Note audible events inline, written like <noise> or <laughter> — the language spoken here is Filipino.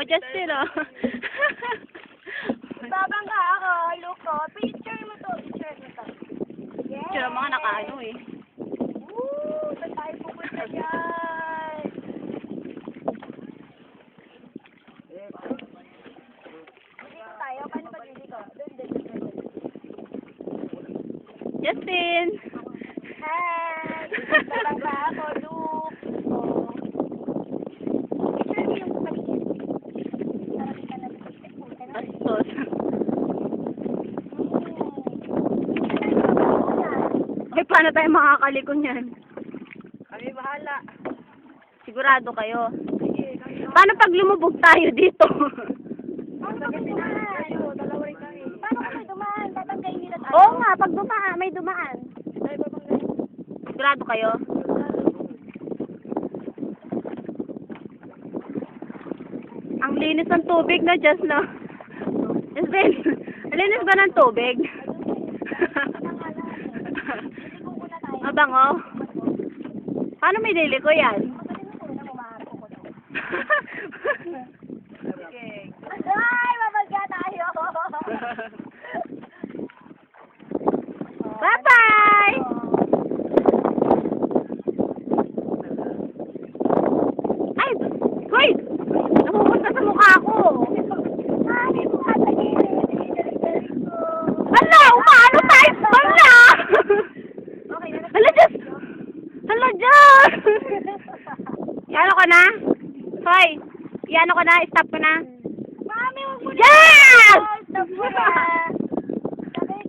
Oh, Justin, oh. <laughs> Babangga ako, look ko. Picture mo to, picture mo to. Yes. Tsura mga nakaano eh. Woo! Saan tayo pupunta dyan? Dito tayo. Paano ba dito? Doon, doon, doon. Justin! Hi! Babangga ako, look. Oh. Picture mo yung paligid. Sarap ka na. Ay, puta na. Bastos. Ay, paano tayo makakaliko niyan? Kami bahala. Sigurado kayo. Paano pag lumubog tayo dito? Paano kami dumaan? Dalawa rin kami. Paano kami dumaan? Babanggayin nila tayo. Oo nga, pag dumaan, may dumaan. Sigurado kayo? Ang linis ng tubig na, Just, no? Justin, <laughs> ang linis ba ng tubig? <laughs> Ligo ko na tayo. Mabango? Paano may yan? Magaling ko na <laughs> Iano ko na? Hoy! Iano ko na? Stop ko na? Mami, huwag mo na. Yes! Stop mo yan.